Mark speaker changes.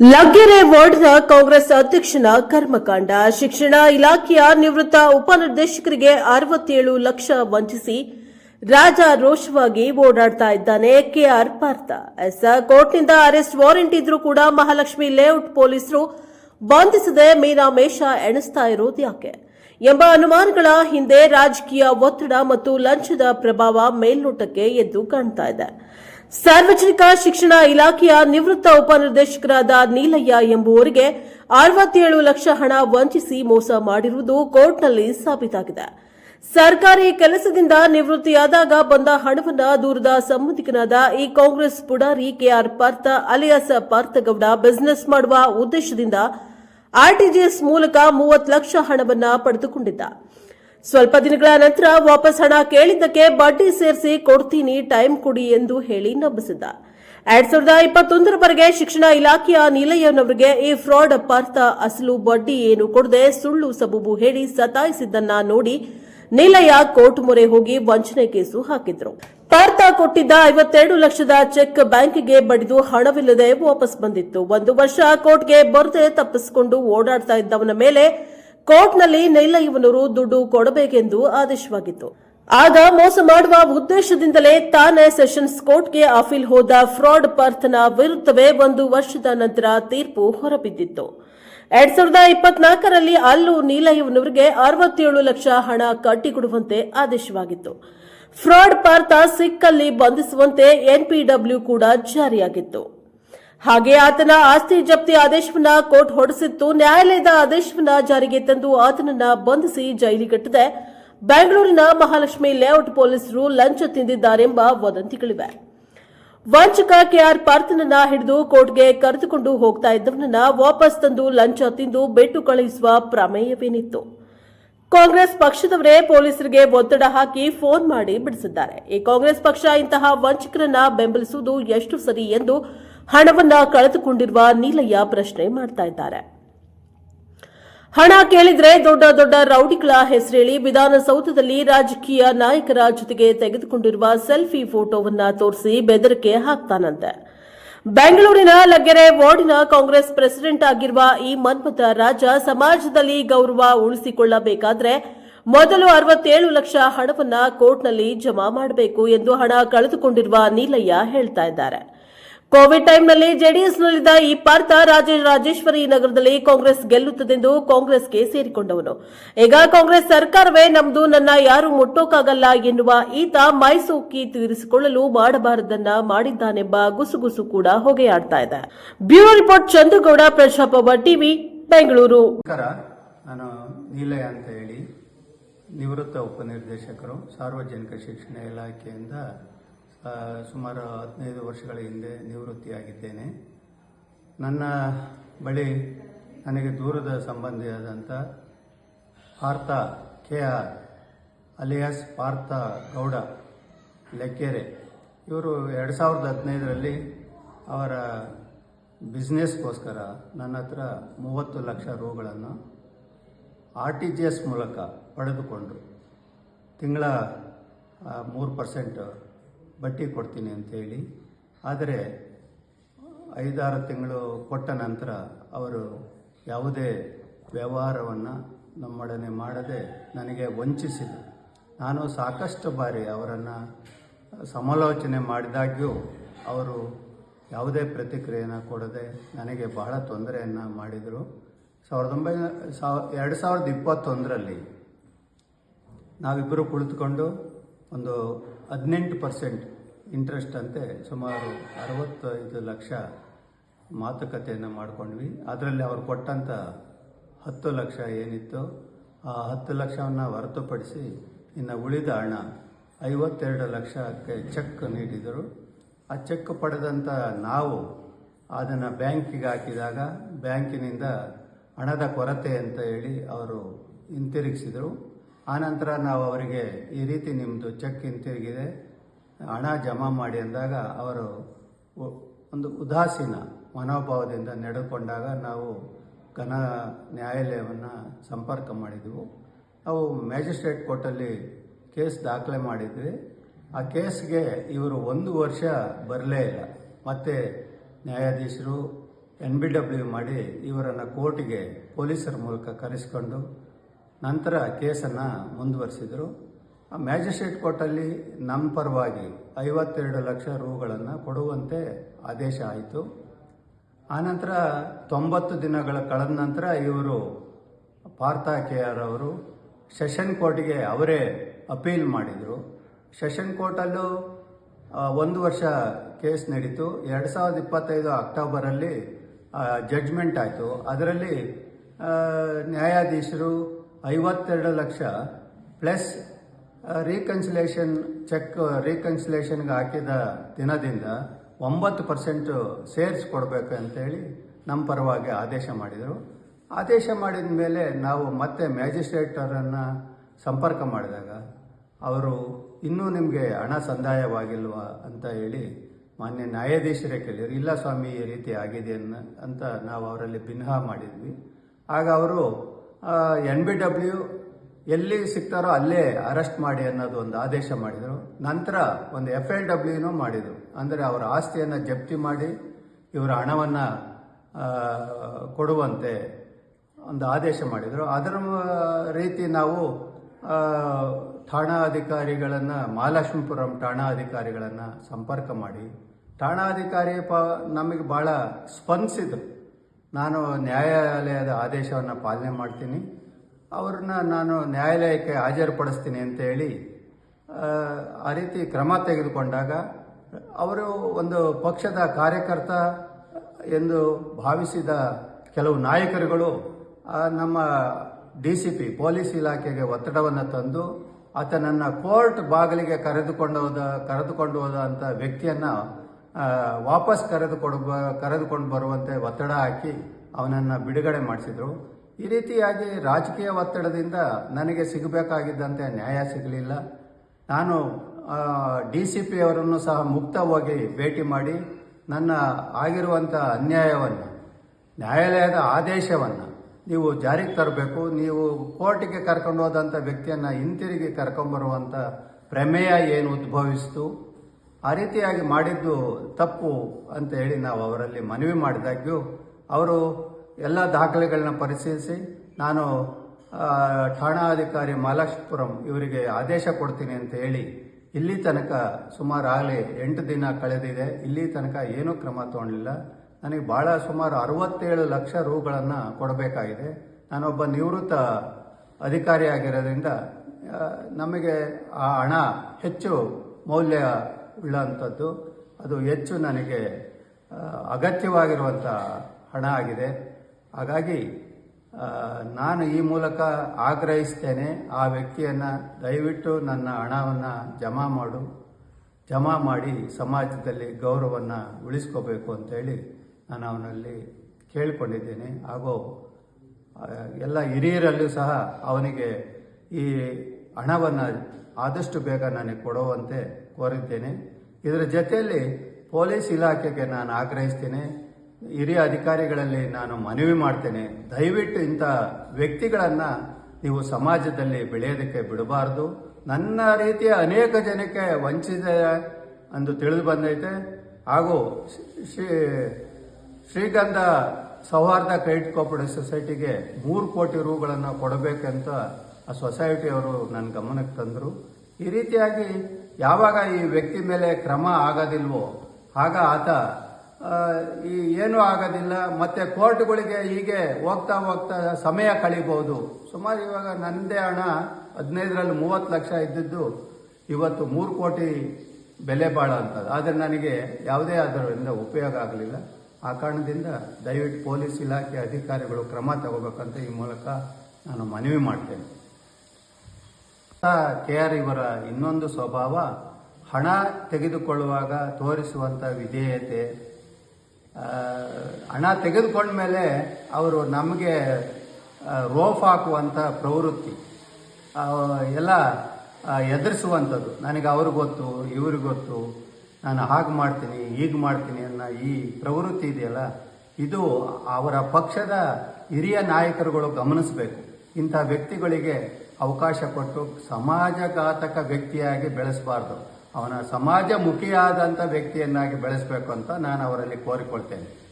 Speaker 1: ಲಗ್ಗೆರೆ ವಾರ್ಡ್ನ ಕಾಂಗ್ರೆಸ್ ಅಧ್ಯಕ್ಷನ ಕರ್ಮಕಾಂಡ. ಶಿಕ್ಷಣ ಇಲಾಖೆಯ ನಿವೃತ್ತ ಉಪನಿರ್ದೇಶಕರಿಗೆ ಅರವತ್ತೇಳು ಲಕ್ಷ ವಂಚಿಸಿ ರಾಜ ರೋಷವಾಗಿ ಓಡಾಡ್ತಾ ಇದ್ದಾನೆ ಕೆಆರ್ ಪಾರ್ಥ. ಎಸ್, ಕೋರ್ಟ್ನಿಂದ ಅರೆಸ್ಟ್ ವಾರೆಂಟ್ ಇದ್ರೂ ಕೂಡ ಮಹಾಲಕ್ಷ್ಮಿ ಲೇಔಟ್ ಪೊಲೀಸರು ಬಂಧಿಸದೆ ಮೀನಾಮೇಷ ಎಣಿಸ್ತಾ ಇರೋದು ಯಾಕೆ? ಎಂಬ ಅನುಮಾನಗಳ ಹಿಂದೆ ರಾಜಕೀಯ ಒತ್ತಡ ಮತ್ತು ಲಂಚದ ಪ್ರಭಾವ ಮೇಲ್ನೋಟಕ್ಕೆ ಎದ್ದು ಕಾಣ್ತಾ ಇದೆ. ಸಾರ್ವಜನಿಕ ಶಿಕ್ಷಣ ಇಲಾಖೆಯ ನಿವೃತ್ತ ಉಪನಿರ್ದೇಶಕರಾದ ನೀಲಯ್ಯ ಎಂಬುವರಿಗೆ ಅರವತ್ತೇಳು ಲಕ್ಷ ಹಣ ವಂಚಿಸಿ ಮೋಸ ಮಾಡಿರುವುದು ಕೋರ್ಟ್ನಲ್ಲಿ ಸಾಬೀತಾಗಿದೆ. ಸರ್ಕಾರಿ ಕೆಲಸದಿಂದ ನಿವೃತ್ತಿಯಾದಾಗ ಬಂದ ಹಣವನ್ನು ದೂರದ ಸಂಬಂಧಿಕನಾದ ಈ Congress ಪುಡಾರಿ KR Partha alias Parthagowda business ಮಾಡುವ ಉದ್ದೇಶದಿಂದ ಆರ್ಟಿಜಿಎಸ್ ಮೂಲಕ ಮೂವತ್ತು ಲಕ್ಷ ಹಣವನ್ನು ಪಡೆದುಕೊಂಡಿದ್ದ. ಸ್ವಲ್ಪ ದಿನಗಳ ನಂತರ ವಾಪಸ್ ಹಣ ಕೇಳಿದ್ದಕ್ಕೆ ಬಡ್ಡಿ ಸೇರಿಸಿ ಕೊಡ್ತೀನಿ, ಟೈಮ್ ಕೊಡಿ ಎಂದು ಹೇಳಿ ನಂಬಿಸಿದ್ದ ಎರಡ್ ಸಾವಿರದ ಇಪ್ಪತ್ತೊಂದರವರೆಗೆ ಶಿಕ್ಷಣ ಇಲಾಖೆಯ ನೀಲಯ್ಯನವರಿಗೆ ಈ ಫ್ರಾಡ್ ಪಾರ್ಥ ಅಸಲು ಬಡ್ಡಿ ಏನು ಕೊಡದೆ ಸುಳ್ಳು ಸಬೂಬು ಹೇಳಿ ಸತಾಯಿಸಿದ್ದನ್ನ ನೋಡಿ ನಿಲಯ ಕೋರ್ಟ್ ಮೊರೆ ಹೋಗಿ ವಂಚನೆ ಕೇಸು ಹಾಕಿದ್ರು. ಪಾರ್ಥ ಕೊಟ್ಟಿದ್ದ ಐವತ್ತೆರಡು ಲಕ್ಷದ ಚೆಕ್ ಬ್ಯಾಂಕ್ಗೆ ಬಡಿದು ಹಣವಿಲ್ಲದೆ ವಾಪಸ್ ಬಂದಿತ್ತು. ಒಂದು ವರ್ಷ ಕೋರ್ಟ್ಗೆ ಬರದೆ ತಪ್ಪಿಸಿಕೊಂಡು ಓಡಾಡ್ತಾ ಇದ್ದವನ ಮೇಲೆ ಕೋರ್ಟ್ನಲ್ಲಿ ನೀಲಯ್ಯನವರು ದುಡ್ಡು ಕೊಡಬೇಕೆಂದು ಆದೇಶವಾಗಿತ್ತು. ಆಗ ಮೋಸ ಮಾಡುವ ಉದ್ದೇಶದಿಂದಲೇ ತಾನೇ ಸೆಷನ್ಸ್ ಕೋರ್ಟ್ಗೆ ಅಫೀಲ್ ಹೋದ ಫ್ರಾಡ್ ಪರ್ಥನ ವಿರುದ್ಧವೇ ಒಂದು ವರ್ಷದ ನಂತರ ತೀರ್ಪು ಹೊರಬಿದ್ದಿತ್ತು. ಎರಡ್ ಸಾವಿರದ ಇಪ್ಪತ್ನಾಲ್ಕರಲ್ಲಿ ಅಲ್ಲೂ ನೀಲಯ್ಯವನವರಿಗೆ ಅರವತ್ತೇಳು ಲಕ್ಷ ಹಣ ಕಟ್ಟಿಕೊಡುವಂತೆ ಆದೇಶವಾಗಿತ್ತು. ಫ್ರಾಡ್ ಪಾರ್ಥ ಸಿಕ್ಕಲ್ಲಿ ಬಂಧಿಸುವಂತೆ ಎನ್ಪಿಡಬ್ಲ್ಯೂ ಕೂಡ ಜಾರಿಯಾಗಿತ್ತು. ಹಾಗೆ ಆತನ ಆಸ್ತಿ ಜಪ್ತಿ ಆದೇಶವನ್ನ ಕೋರ್ಟ್ ಹೊರಡಿಸಿತ್ತು. ನ್ಯಾಯಾಲಯದ ಆದೇಶವನ್ನ ಜಾರಿಗೆ ತಂದು ಆತನನ್ನ ಬಂಧಿಸಿ ಜೈಲಿಗಟ್ಟದೆ. ಬೆಂಗಳೂರಿನ ಮಹಾಲಕ್ಷ್ಮಿ ಲೇಔಟ್ ಪೊಲೀಸರು ಲಂಚ ತಿಂದಿದ್ದಾರೆಂಬ ವದಂತಿಗಳಿವೆ. ವಂಚಕ ಕೆಆರ್ ಪಾರ್ಥನನ್ನ ಹಿಡಿದು ಕೋರ್ಟ್ಗೆ ಕರೆದುಕೊಂಡು ಹೋಗ್ತಾ ಇದ್ದವನನ್ನ ವಾಪಸ್ ತಂದು ಲಂಚ ತಿಂದು ಬೆಟ್ಟು ಕಳುಹಿಸುವ ಪ್ರಮೇಯವೇನಿತ್ತು. ಕಾಂಗ್ರೆಸ್ ಪಕ್ಷದವರೇ ಪೊಲೀಸರಿಗೆ ಒತ್ತಡ ಹಾಕಿ ಫೋನ್ ಮಾಡಿ ಬಿಡಿಸಿದ್ದಾರೆ. ಈ ಕಾಂಗ್ರೆಸ್ ಪಕ್ಷ ಇಂತಹ ವಂಚಕರನ್ನ ಬೆಂಬಲಿಸುವುದು ಎಷ್ಟು ಸರಿ ಎಂದು ಹಣವನ್ನ ಕಳೆದುಕೊಂಡಿರುವ ನೀಲಯ್ಯ ಪ್ರಶ್ನೆ ಮಾಡ್ತಾ ಇದ್ದಾರೆ. ಹಣ ಕೇಳಿದ್ರೆ ದೊಡ್ಡ ದೊಡ್ಡ ರೌಡಿಗಳ ಹೆಸರೇಳಿ ವಿಧಾನಸೌಧದಲ್ಲಿ ರಾಜಕೀಯ ನಾಯಕರ ಜೊತೆಗೆ ತೆಗೆದುಕೊಂಡಿರುವ ಸೆಲ್ಫಿ ಫೋಟೋವನ್ನ ತೋರಿಸಿ ಬೆದರಿಕೆ ಹಾಕ್ತಾನಂತೆ. ಬೆಂಗಳೂರಿನ ಲಗ್ಗೆರೆ ವಾರ್ಡಿನ ಕಾಂಗ್ರೆಸ್ ಪ್ರೆಸಿಡೆಂಟ್ ಆಗಿರುವ ಈ ಮನ್ಮಥ ರಾಜ ಸಮಾಜದಲ್ಲಿ ಗೌರವ ಉಳಿಸಿಕೊಳ್ಳಬೇಕಾದ್ರೆ ಮೊದಲು ಅರವತ್ತೇಳು ಲಕ್ಷ ಹಣವನ್ನ ಕೋರ್ಟ್ನಲ್ಲಿ ಜಮಾ ಮಾಡಬೇಕು ಎಂದು ಹಣ ಕಳೆದುಕೊಂಡಿರುವ ನೀಲಯ್ಯ ಹೇಳ್ತಾ ಇದ್ದಾರೆ. ಕೋವಿಡ್ ಟೈಮ್ನಲ್ಲಿ ಜೆಡಿಎಸ್ನಲ್ಲಿದ್ದ ಈ ಪಾರ್ಥ ರಾಜರಾಜೇಶ್ವರಿ ನಗರದಲ್ಲಿ ಕಾಂಗ್ರೆಸ್ ಗೆಲ್ಲುತ್ತದೆಂದು ಕಾಂಗ್ರೆಸ್ಗೆ ಸೇರಿಕೊಂಡವನು. ಈಗ ಕಾಂಗ್ರೆಸ್ ಸರ್ಕಾರವೇ ನಮ್ದು, ನನ್ನ ಯಾರು ಮುಟ್ಟೋಕಾಗಲ್ಲ ಎನ್ನುವ ಈತ ಮೈಸೂಕಿ ತೀರಿಸಿಕೊಳ್ಳಲು ಮಾಡಬಾರದನ್ನ ಮಾಡಿದ್ದಾನೆಂಬ ಗುಸುಗುಸು ಕೂಡ ಹೊಗೆಯಾಡ್ತಾ ಇದೆ. ಬ್ಯೂರೋ ರಿಪೋರ್ಟ್, ಚಂದ್ರಗೌಡ, ಪ್ರಶಾಪ ಟಿವಿ, ಬೆಂಗಳೂರು.
Speaker 2: ನಾನು ನೀಲಯ ಅಂತ ಹೇಳಿ. ನಿವೃತ್ತ ಉಪನಿರ್ದೇಶಕರು, ಸಾರ್ವಜನಿಕ ಶಿಕ್ಷಣ ಇಲಾಖೆಯಿಂದ ಸುಮಾರು ಹದಿನೈದು ವರ್ಷಗಳ ಹಿಂದೆ ನಿವೃತ್ತಿಯಾಗಿದ್ದೇನೆ. ನನ್ನ ಬಳಿ ನನಗೆ ದೂರದ ಸಂಬಂಧಿಯಾದಂಥ Partha K R alias Partha Gowda ಲೆಕ್ಕೆರೆ. ಇವರು ಎರಡು ಸಾವಿರದ ಹದಿನೈದರಲ್ಲಿ ಅವರ ಬಿಸ್ನೆಸ್ಗೋಸ್ಕರ ನನ್ನ ಹತ್ರ ಮೂವತ್ತು ಲಕ್ಷ ರೂಗಳನ್ನು ಆರ್ ಟಿ ಜಿ ಎಸ್ ಮೂಲಕ ಪಡೆದುಕೊಂಡು ತಿಂಗಳ ಮೂರು ಪರ್ಸೆಂಟ್ ಬಡ್ಡಿ ಕೊಡ್ತೀನಿ ಅಂತೇಳಿ ಆದರೆ ಐದಾರು ತಿಂಗಳು ಕೊಟ್ಟ ನಂತರ ಅವರು ಯಾವುದೇ ವ್ಯವಹಾರವನ್ನು ನಮ್ಮೊಡನೆ ಮಾಡದೆ ನನಗೆ ವಂಚಿಸಿದರು. ನಾನು ಸಾಕಷ್ಟು ಬಾರಿ ಅವರನ್ನು ಸಮಾಲೋಚನೆ ಮಾಡಿದಾಗ್ಯೂ ಅವರು ಯಾವುದೇ ಪ್ರತಿಕ್ರಿಯೆಯನ್ನು ಕೊಡದೆ ನನಗೆ ಬಹಳ ತೊಂದರೆಯನ್ನು ಮಾಡಿದರು. ಸಾವಿರದ ಒಂಬೈನೂರ ಸಾವಿರ ಎರಡು ಸಾವಿರದ ಇಪ್ಪತ್ತೊಂದರಲ್ಲಿ ನಾವಿಬ್ಬರು ಕುಳಿತುಕೊಂಡು ಒಂದು ಹದಿನೆಂಟು ಪರ್ಸೆಂಟ್ ಇಂಟ್ರೆಸ್ಟ್ ಅಂತೆ ಸುಮಾರು ಅರವತ್ತೈದು ಲಕ್ಷ ಮಾತುಕತೆಯನ್ನು ಮಾಡಿಕೊಂಡ್ವಿ. ಅದರಲ್ಲಿ ಅವರು ಕೊಟ್ಟಂಥ ಹತ್ತು ಲಕ್ಷ ಏನಿತ್ತು ಆ ಹತ್ತು ಲಕ್ಷವನ್ನು ಹೊರತುಪಡಿಸಿ ಇನ್ನು ಉಳಿದ ಹಣ ಐವತ್ತೆರಡು ಲಕ್ಷಕ್ಕೆ ಚೆಕ್ ನೀಡಿದರು. ಆ ಚೆಕ್ ಪಡೆದಂಥ ನಾವು ಅದನ್ನು ಬ್ಯಾಂಕಿಗೆ ಹಾಕಿದಾಗ ಬ್ಯಾಂಕಿನಿಂದ ಹಣದ ಕೊರತೆ ಅಂತ ಹೇಳಿ ಅವರು ಹಿಂತಿರುಗಿಸಿದರು. ಆನಂತರ ನಾವು ಅವರಿಗೆ ಈ ರೀತಿ ನಿಮ್ಮದು ಚೆಕ್ ಹಿಂತಿರುಗಿದೆ ಹಣ ಜಮಾ ಮಾಡಿ ಅಂದಾಗ ಅವರು ಒಂದು ಉದಾಸೀನ ಮನೋಭಾವದಿಂದ ನಡೆದುಕೊಂಡಾಗ ನಾವು ಘನ ನ್ಯಾಯಾಲಯವನ್ನು ಸಂಪರ್ಕ ಮಾಡಿದೆವು. ನಾವು ಮ್ಯಾಜಿಸ್ಟ್ರೇಟ್ ಕೋರ್ಟಲ್ಲಿ ಕೇಸ್ ದಾಖಲೆ ಮಾಡಿದ್ವಿ. ಆ ಕೇಸ್ಗೆ ಇವರು ಒಂದು ವರ್ಷ ಬರಲೇ ಇಲ್ಲ. ಮತ್ತು ನ್ಯಾಯಾಧೀಶರು ಎನ್ ಬಿ ಡಬ್ಲ್ಯೂ ಮಾಡಿ ಇವರನ್ನು ಕೋರ್ಟಿಗೆ ಪೊಲೀಸರ ಮೂಲಕ ಕರೆಸಿಕೊಂಡು ನಂತರ ಕೇಸನ್ನು ಮುಂದುವರಿಸಿದರು. ಮ್ಯಾಜಿಸ್ಟ್ರೇಟ್ ಕೋರ್ಟಲ್ಲಿ ನಮ್ಮ ಪರವಾಗಿ ಐವತ್ತೆರಡು ಲಕ್ಷ ರೂಗಳನ್ನು ಕೊಡುವಂತೆ ಆದೇಶ ಆಯಿತು. ಆನಂತರ ತೊಂಬತ್ತು ದಿನಗಳ ಕಳೆದ ನಂತರ ಇವರು ಪಾರ್ಥ ಕೆ ಆರ್ ಅವರು ಸೆಷನ್ ಕೋರ್ಟ್ಗೆ ಅವರೇ ಅಪೀಲ್ ಮಾಡಿದರು. ಸೆಷನ್ ಕೋರ್ಟಲ್ಲೂ ಒಂದು ವರ್ಷ ಕೇಸ್ ನಡೀತು. ಎರಡು ಸಾವಿರದ ಇಪ್ಪತ್ತೈದು ಅಕ್ಟೋಬರಲ್ಲಿ ಜಡ್ಜ್ಮೆಂಟ್ ಆಯಿತು. ಅದರಲ್ಲಿ ನ್ಯಾಯಾಧೀಶರು ಐವತ್ತೆರಡು ಲಕ್ಷ ಪ್ಲಸ್ ರೀಕನ್ಸಿಲೇಷನ್ ಚೆಕ್ ರೀಕನ್ಸಿಲೇಷನ್ಗೆ ಹಾಕಿದ ದಿನದಿಂದ ಒಂಬತ್ತು ಪರ್ಸೆಂಟು ಸೇರ್ಸ್ ಕೊಡಬೇಕು ಅಂತೇಳಿ ನಮ್ಮ ಪರವಾಗಿ ಆದೇಶ ಮಾಡಿದರು. ಆದೇಶ ಮಾಡಿದ ಮೇಲೆ ನಾವು ಮತ್ತೆ ಮ್ಯಾಜಿಸ್ಟ್ರೇಟರನ್ನು ಸಂಪರ್ಕ ಮಾಡಿದಾಗ ಅವರು ಇನ್ನೂ ನಿಮಗೆ ಹಣ ಸಂದಾಯವಾಗಿಲ್ವಾ ಅಂತ ಹೇಳಿ ಮಾನ್ಯ ನ್ಯಾಯಾಧೀಶರೇ ಕೇಳಿದರು. ಇಲ್ಲ ಸ್ವಾಮಿ, ಈ ರೀತಿ ಆಗಿದೆ ಅಂತ ನಾವು ಅವರಲ್ಲಿ ಭಿನ್ನಹ ಮಾಡಿದ್ವಿ. ಆಗ ಅವರು ಎನ್ ಬಿ ಡಬ್ಲ್ಯೂ ಎಲ್ಲಿ ಸಿಗ್ತಾರೋ ಅಲ್ಲೇ ಅರೆಸ್ಟ್ ಮಾಡಿ ಅನ್ನೋದು ಒಂದು ಆದೇಶ ಮಾಡಿದರು. ನಂತರ ಒಂದು ಎಫ್ ಎಲ್ ಡಬ್ಲ್ಯೂನೂ ಮಾಡಿದರು. ಅಂದರೆ ಅವರ ಆಸ್ತಿಯನ್ನು ಜಪ್ತಿ ಮಾಡಿ ಇವರ ಹಣವನ್ನು ಕೊಡುವಂತೆ ಒಂದು ಆದೇಶ ಮಾಡಿದರು. ಅದರ ರೀತಿ ನಾವು ಠಾಣಾ ಅಧಿಕಾರಿಗಳನ್ನು ಮಹಾಲಕ್ಷ್ಮೀಪುರಂ ಠಾಣಾಧಿಕಾರಿಗಳನ್ನು ಸಂಪರ್ಕ ಮಾಡಿ. ಠಾಣಾಧಿಕಾರಿ ಪ, ನಮಗೆ ಭಾಳ ಸ್ಪಂದಿಸಿದ್ರು. ನಾನು ನ್ಯಾಯಾಲಯದ ಆದೇಶವನ್ನು ಪಾಲನೆ ಮಾಡ್ತೀನಿ. ಅವ್ರನ್ನ ನಾನು ನ್ಯಾಯಾಲಯಕ್ಕೆ ಹಾಜರುಪಡಿಸ್ತೀನಿ ಅಂತ ಹೇಳಿ ಆ, ರೀತಿ ಕ್ರಮ ತೆಗೆದುಕೊಂಡಾಗ ಅವರು ಒಂದು ಪಕ್ಷದ ಕಾರ್ಯಕರ್ತ ಎಂದು ಭಾವಿಸಿದ ಕೆಲವು ನಾಯಕರುಗಳು ನಮ್ಮ ಡಿ ಸಿ ಪಿ ಪೊಲೀಸ್ ಇಲಾಖೆಗೆ ಒತ್ತಡವನ್ನು ತಂದು ಆತನನ್ನು ಕೋರ್ಟ್ ಬಾಗಿಲಿಗೆ ಕರೆದುಕೊಂಡು ಹೋದ ಕರೆದುಕೊಂಡು ಹೋದಂಥ ವ್ಯಕ್ತಿಯನ್ನು ವಾಪಸ್ ಕರೆದುಕೊಡು ಕರೆದುಕೊಂಡು ಬರುವಂತೆ ಒತ್ತಡ ಹಾಕಿ ಅವನನ್ನು ಬಿಡುಗಡೆ ಮಾಡಿಸಿದರು. ಈ ರೀತಿಯಾಗಿ ರಾಜಕೀಯ ಒತ್ತಡದಿಂದ ನನಗೆ ಸಿಗಬೇಕಾಗಿದ್ದಂತೆ ನ್ಯಾಯ ಸಿಗಲಿಲ್ಲ. ನಾನು ಡಿ ಸಿ ಪಿ ಅವರನ್ನು ಸಹ ಮುಕ್ತವಾಗಿ ಭೇಟಿ ಮಾಡಿ ನನ್ನ ಆಗಿರುವಂಥ ಅನ್ಯಾಯವನ್ನು, ನ್ಯಾಯಾಲಯದ ಆದೇಶವನ್ನು ನೀವು ಜಾರಿಗೆ ತರಬೇಕು. ನೀವು ಕೋರ್ಟಿಗೆ ಕರ್ಕೊಂಡು ಹೋದಂಥ ವ್ಯಕ್ತಿಯನ್ನು ಹಿಂತಿರುಗಿ ಕರ್ಕೊಂಬರುವಂಥ ಪ್ರಮೇಯ ಏನು ಉದ್ಭವಿಸ್ತು? ಆ ರೀತಿಯಾಗಿ ಮಾಡಿದ್ದು ತಪ್ಪು ಅಂತ ಹೇಳಿ ನಾವು ಅವರಲ್ಲಿ ಮನವಿ ಮಾಡಿದಾಗ್ಯೂ ಅವರು ಎಲ್ಲ ದಾಖಲೆಗಳನ್ನ ಪರಿಶೀಲಿಸಿ, ನಾನು ಠಾಣಾಧಿಕಾರಿ ಮಹಾಲಕ್ಷ್ಮಪುರಂ ಇವರಿಗೆ ಆದೇಶ ಕೊಡ್ತೀನಿ ಅಂತ ಹೇಳಿ ಇಲ್ಲಿ ತನಕ ಸುಮಾರು ಆಗಲೇ ಎಂಟು ದಿನ ಕಳೆದಿದೆ. ಇಲ್ಲಿ ತನಕ ಏನೂ ಕ್ರಮ ತಗೊಂಡಿಲ್ಲ ನನಗೆ ಭಾಳ ಸುಮಾರು ಅರವತ್ತೇಳು ಲಕ್ಷ ರೂಗಳನ್ನು ಕೊಡಬೇಕಾಗಿದೆ. ನಾನೊಬ್ಬ ನಿವೃತ್ತ ಅಧಿಕಾರಿಯಾಗಿರೋದ್ರಿಂದ ನಮಗೆ ಆ ಹಣ ಹೆಚ್ಚು ಮೌಲ್ಯ ಉಳ್ಳಂಥದ್ದು ಅದು ಹೆಚ್ಚು ನನಗೆ ಅಗತ್ಯವಾಗಿರುವಂಥ ಹಣ ಆಗಿದೆ. ಹಾಗಾಗಿ ನಾನು ಈ ಮೂಲಕ ಆಗ್ರಹಿಸ್ತೇನೆ, ಆ ವ್ಯಕ್ತಿಯನ್ನು ದಯವಿಟ್ಟು ನನ್ನ ಹಣವನ್ನು ಜಮಾ ಮಾಡು. ಜಮಾ ಮಾಡಿ ಸಮಾಜದಲ್ಲಿ ಗೌರವವನ್ನು ಉಳಿಸ್ಕೋಬೇಕು ಅಂತೇಳಿ ನಾನು ಅವನಲ್ಲಿ ಕೇಳಿಕೊಂಡಿದ್ದೇನೆ. ಹಾಗೂ ಎಲ್ಲ ಹಿರಿಯರಲ್ಲೂ ಸಹ ಅವನಿಗೆ ಈ ಹಣವನ್ನು ಆದಷ್ಟು ಬೇಗ ನನಗೆ ಕೊಡುವಂತೆ ಕೋರಿದ್ದೇನೆ. ಇದರ ಜೊತೆಯಲ್ಲಿ ಪೊಲೀಸ್ ಇಲಾಖೆಗೆ ನಾನು ಆಗ್ರಹಿಸ್ತೇನೆ. ಹಿರಿಯ ಅಧಿಕಾರಿಗಳಲ್ಲಿ ನಾನು ಮನವಿ ಮಾಡ್ತೇನೆ. ದಯವಿಟ್ಟು ಇಂಥ ವ್ಯಕ್ತಿಗಳನ್ನು ನೀವು ಸಮಾಜದಲ್ಲಿ ಬೆಳೆಯೋದಕ್ಕೆ ಬಿಡಬಾರ್ದು. ನನ್ನ ರೀತಿಯ ಅನೇಕ ಜನಕ್ಕೆ ವಂಚಿತ ಎಂದು ತಿಳಿದು ಬಂದೈತೆ. ಹಾಗೂ ಶ್ರೀ ಶ್ರೀಗಂಧ ಸೌಹಾರ್ದ ಕ್ರೆಡಿಟ್ ಕೋಪರೇಟಿವ್ ಸೊಸೈಟಿಗೆ ಮೂರು ಕೋಟಿ ರೂಗಳನ್ನು ಕೊಡಬೇಕಂತ ಆ ಸೊಸೈಟಿಯವರು ನನ್ನ ಗಮನಕ್ಕೆ ತಂದರು. ಈ ರೀತಿಯಾಗಿ ಯಾವಾಗ ಈ ವ್ಯಕ್ತಿ ಮೇಲೆ ಕ್ರಮ ಆಗೋದಿಲ್ವೋ, ಆಗ ಆತ ಈ ಏನೂ ಆಗೋದಿಲ್ಲ, ಮತ್ತೆ ಕೋರ್ಟ್ಗಳಿಗೆ ಹೀಗೆ ಹೋಗ್ತಾ ಹೋಗ್ತಾ ಸಮಯ ಕಳಿಬಹುದು. ಸುಮಾರು ಇವಾಗ ನನ್ನದೇ ಹಣ ಹದಿನೈದರಲ್ಲಿ ಮೂವತ್ತು ಲಕ್ಷ ಇದ್ದಿದ್ದು, ಇವತ್ತು ಮೂರು ಕೋಟಿ ಬೆಲೆ ಬಾಳ ಆದರೆ ನನಗೆ ಯಾವುದೇ ಅದರಿಂದ ಉಪಯೋಗ ಆಗಲಿಲ್ಲ. ಆ ಕಾರಣದಿಂದ ದಯವಿಟ್ಟು ಪೊಲೀಸ್ ಇಲಾಖೆ ಅಧಿಕಾರಿಗಳು ಕ್ರಮ ತಗೋಬೇಕಂತ ಈ ಮೂಲಕ ನಾನು ಮನವಿ ಮಾಡ್ತೇನೆ. ಕೆ ಆರ್ ಇವರ ಇನ್ನೊಂದು ಸ್ವಭಾವ ಹಣ ತೆಗೆದುಕೊಳ್ಳುವಾಗ ತೋರಿಸುವಂಥ ವಿಧೇಯತೆ. ಹಣ ತೆಗೆದುಕೊಂಡ ಮೇಲೆ ಅವರು ನಮಗೆ ರೋಫ್ ಹಾಕುವಂಥ ಪ್ರವೃತ್ತಿ ಎಲ್ಲ ಎದುರಿಸುವಂಥದ್ದು ನನಗೆ ಅವ್ರಿಗೆ ಗೊತ್ತು ಇವ್ರಿಗೆ ಗೊತ್ತು, ನಾನು ಹಾಗೆ ಮಾಡ್ತೀನಿ, ಹೀಗೆ ಮಾಡ್ತೀನಿ ಅನ್ನೋ ಈ ಪ್ರವೃತ್ತಿ ಇದೆಯಲ್ಲ, ಇದು ಅವರ ಪಕ್ಷದ ಹಿರಿಯ ನಾಯಕರುಗಳು ಗಮನಿಸಬೇಕು. ಇಂಥ ವ್ಯಕ್ತಿಗಳಿಗೆ ಅವಕಾಶ ಕೊಟ್ಟು ಸಮಾಜಘಾತಕ ವ್ಯಕ್ತಿಯಾಗಿ ಬೆಳೆಸಬಾರ್ದು. ಅವನ ಸಮಾಜಮುಖಿಯಾದಂಥ ವ್ಯಕ್ತಿಯನ್ನಾಗಿ ಬೆಳೆಸಬೇಕು ಅಂತ ನಾನು ಅವರಲ್ಲಿ ಕೋರಿಕೊಳ್ತೇನೆ.